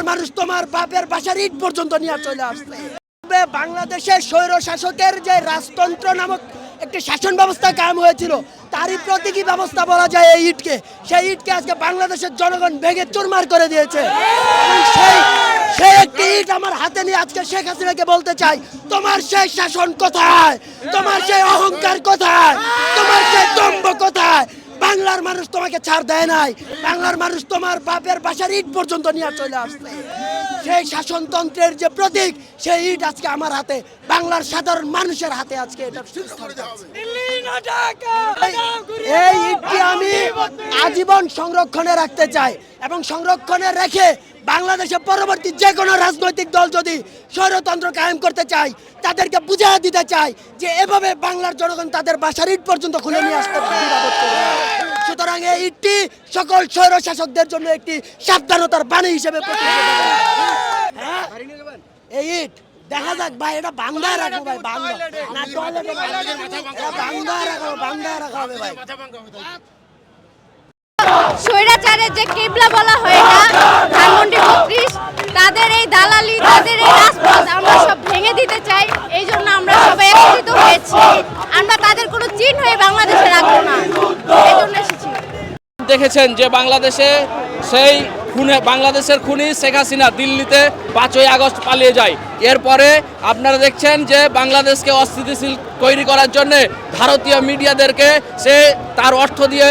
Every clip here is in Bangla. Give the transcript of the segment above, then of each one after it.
বাংলার মানুষ তোমার বাপের বাসার ইট পর্যন্ত নিয়ে চলে আসছে। বাংলাদেশের স্বৈর শাসকের যে রাজতন্ত্র নামক একটি শাসন ব্যবস্থা কায়েম হয়েছিল, তারই প্রতীকী ব্যবস্থা বলা যায় এই ইটকে। সেই ইটকে আজকে বাংলাদেশের জনগণ ভেঙে চুরমার করে দিয়েছে। সেই একটি ইট আমার হাতে নিয়ে আজকে শেখ হাসিনাকে বলতে চাই, তোমার সেই শাসন কোথায়? তোমার সেই অহংকার কোথায়? তোমার সেই দম্ভ কোথায়? বাংলার মানুষ তোমাকে ছাড় দেয় নাই। বাংলার মানুষ তোমার বাপের বাসার ইট পর্যন্ত নিয়ে চলে আসছে। সেই শাসনতন্ত্রের যে প্রতীক, সেই ইট আজকে আমার হাতে। বাংলার সাধারণ মানুষের হাতে আজকে এই ইটটি আমি আজীবন সংরক্ষণে রাখতে চাই এবং সংরক্ষণে রেখে বাংলাদেশে পরবর্তী যে কোনো রাজনৈতিক দল যদি স্বৈরতন্ত্র কায়েম করতে চায়, তাদেরকে বুঝিয়ে দিতে চায় যে এভাবে বাংলার জনগণ তাদের বাসার ইট পর্যন্ত খুলে নিয়ে আসতে। সুতরাং এই ইটটি সকল স্বৈর শাসকদের জন্য একটি সাবধানতার বাণী হিসেবে হ্যাঁ? এই ইট, দেখা যাক ভাই, এটা বাংলায় রাখব ভাই বাংলা না বাংলায় রাখা হবে ভাই স্বৈরাচারের যে কেবলা বলা হয় না ধানমন্ডি বত্রিশ তাদের এই দালালি, তাদের এই রাজপথ আমরা সব ভেঙে দিতে চাই, এই জন্য আমরা সবাই একত্রিত হয়েছি। আমরা তাদের কোনো চিহ্নই বাংলাদেশে রাখব না। এই জন্য এসেছি। দেখেছেন যে বাংলাদেশে সেই খুনে, বাংলাদেশের খুনি শেখ হাসিনা দিল্লিতে পাঁচই আগস্ট পালিয়ে যায়। এরপরে আপনারা দেখছেন যে বাংলাদেশকে অস্থিতিশীল তৈরি করার জন্য ভারতীয় মিডিয়াদেরকে সে তার অর্থ দিয়ে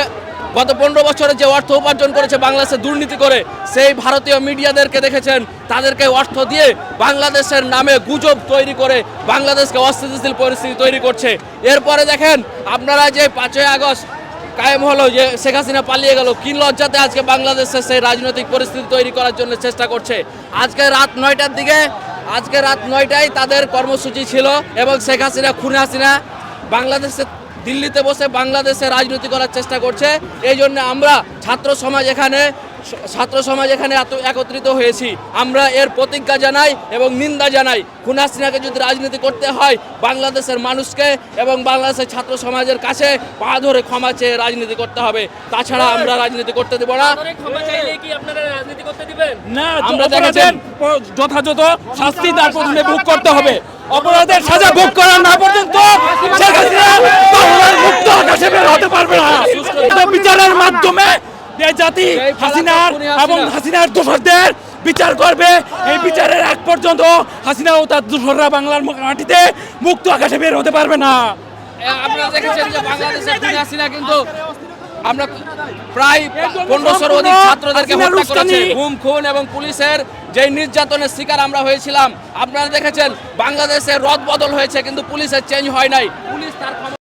গত পনেরো বছরে যে অর্থ উপার্জন করেছে বাংলাদেশে দুর্নীতি করে, সেই ভারতীয় মিডিয়াদেরকে দেখেছেন, তাদেরকে অর্থ দিয়ে বাংলাদেশের নামে গুজব তৈরি করে বাংলাদেশকে অস্থিতিশীল পরিস্থিতি তৈরি করছে। এরপরে দেখেন, আপনারা যে পাঁচই আগস্ট কায়েম হলো, যে শেখ হাসিনা পালিয়ে গেল, কি লজ্জাতে আজকে বাংলাদেশে সেই রাজনৈতিক পরিস্থিতি তৈরি করার জন্য চেষ্টা করছে। আজকে রাত নয়টার দিকে, আজকে রাত নয়টায় তাদের কর্মসূচি ছিল এবং শেখ হাসিনা, খুনে হাসিনা বাংলাদেশে দিল্লিতে বসে বাংলাদেশে রাজনীতি করার চেষ্টা করছে। এই জন্য আমরা ছাত্র সমাজ এখানে ছাত্র সমাজ এখানে এত একত্রিত হয়েছি। আমরা এর প্রতিজ্ঞা জানাই এবং নিন্দা জানাই। খুন হাসিনাকে যদি রাজনীতি করতে হয় বাংলাদেশের মানুষকে এবং বাংলাদেশের ছাত্র সমাজের কাছে পা ধরে ক্ষমা চেয়ে রাজনীতি করতে হবে। তাছাড়া আমরা রাজনীতি করতে দেব না। না আমরা যথাযথ শাস্তি তার প্রথমে ভোগ করতে হবে। অপরাধের সাজা ভোগ করা না পর্যন্ত মুক্ত আকাশে বের হতে পারবে না। বিচারের মাধ্যমে এই জাতি হাসিনার এবং হাসিনার দোষরদের বিচার করবে, এই বিচারের এক পর্যন্ত হাসিনা ও তার দোষররা বাংলার মাটিতে মুক্ত আকাশে বের হতে পারবে না। আপনারা দেখেছেন যে বাংলাদেশের হাসিনা কিন্তু আমরা প্রায় পনেরোশোর অধিক ছাত্রদেরকে হত্যা করেছে। গুম খুন এবং পুলিশের যে নির্যাতনের শিকার আমরা হয়েছিলাম আপনারা দেখেছেন বাংলাদেশে রদ বদল হয়েছে কিন্তু পুলিশের চেঞ্জ হয় নাই পুলিশ তার